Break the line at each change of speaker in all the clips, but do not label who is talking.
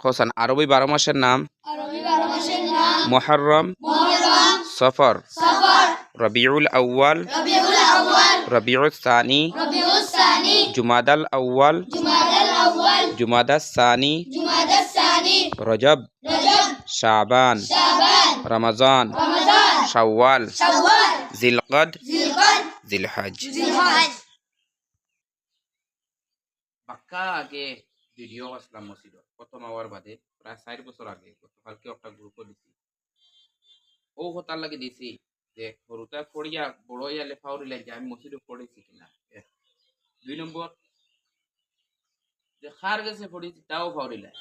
খোসান আরবি বারো মাসের নাম
আরবি বারো মাসের নাম
মোহরম
মুহররম
সফর
সফর
রবিউল আউয়াল
রবিউল আউয়াল
রবিউল সানি
রবিউল সানি
জুমাদাল আউয়াল
জুমাদাল আউয়াল
জুমাদাস সানি
জুমাদাস সানি
রজব
রজব
শাবান
শাবান
রমজান
রমজান
শাওয়াল
শাওয়াল
জিলকদ
জিলকদ
জিলহজ
জিলহজ
পাক্কা আগে ভিডিও আসলাম মসজিদ, প্রথম আওয়ার বাদে প্রায় চার বছর আগে গতকালকে একটা গ্রুপ দিছি। ও হতার লাগে দিছি যে সৰুতে ফড়িয়া বড় ইয়া লেখা উড়িলে যে আমি মসজিদে পড়েছি কিনা? দুই নম্বর, যে খার গেছে পড়েছি তাও ফাউরিলে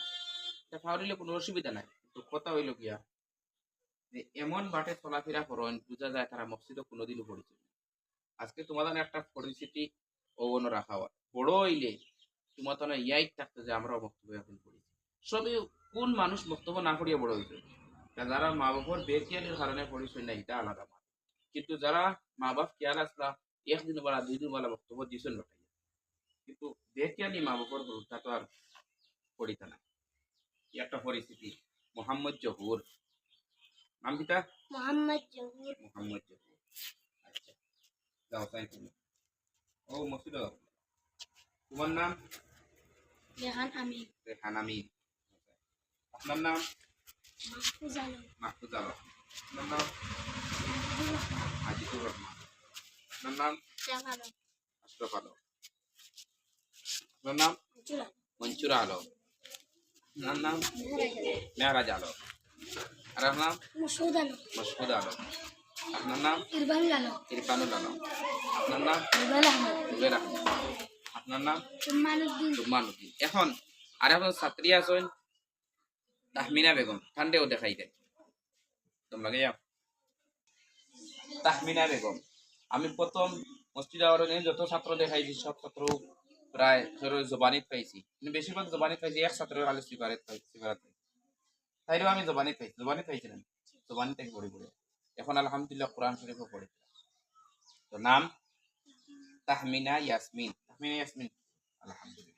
ফাউরিলে কোনো অসুবিধা নাই, কিন্তু কথা হইল গিয়া যে, এমন বাটে চলাফেরা করেন, বোঝা যায় তারা মসজিদে কোনোদিনও পড়েছে। আজকে তোমাদের একটা পরিস্থিতি ওগুলো রাখা হয়। বড় হইলে তোমার তো না ইয়াই থাকতো যে আমরাও বক্তব্য এখন করি সবই কোন মানুষ বক্তব্য না করিয়া বড় হয়েছে যারা মা বাবার বেকিয়ালের কারণে পরিচয় না এটা আলাদা মাত। কিন্তু যারা মা বাপ খেয়াল আসলা একদিন বেলা দুই দিন বেলা বক্তব্য দিয়েছেন লটাই কিন্তু বেকিয়ালি মা বাবার তা তো আর পড়িতে না একটা পরিস্থিতি। মোহাম্মদ জহুর। নাম কিতা
মোহাম্মদ জহুর।
মোহাম্মদ জহুর। আচ্ছা যাও তাই তুমি। ও মসজিদ তোমার নাম?
রেহান আমিন।
রেহান আমিন। আপনার নাম?
মাহফুজ আলম।
মাহফুজ আলম। আপনার নাম? আজিজুর রহমান। আপনার নাম?
শাহ আলম।
আলম। আপনার নাম? মঞ্চুরা আলম। আপনার নাম? মেহরাজ আলম। আর আপনার নাম?
মুসুদ আলম।
মসকুদ আলম। আপনার নাম?
ইরবানুল আলম।
ইরফানুল আলম। আপনার নাম?
ইরবাল আহমদ।
রুবেল আহমদ। আপনার নাম?
সুম্মানুদ্দিন
এখন আর এখন ছাত্রী আছেন তাহমিনা বেগম। ঠান্ডেও দেখাই দেয়। তোমরা গিয়া তাহমিনা বেগম। আমি প্রথম মসজিদ আওয়ারণে যত ছাত্র দেখাইছি সব ছাত্র প্রায় জবানিত পাইছি। কিন্তু বেশিরভাগ জবানিত পাইছি এক ছাত্রের খালি সিগারেট সিগারেট তাইলেও আমি জবানিত পাইছি জবানিত পাইছিলাম। জবানিত থেকে পড়ি পড়ে। এখন আলহামদুলিল্লাহ কোরআন শরীফও পড়ে। তো নাম তাহমিনা ইয়াসমিন। তাহমিনা ইয়াসমিন আলহামদুলিল্লাহ।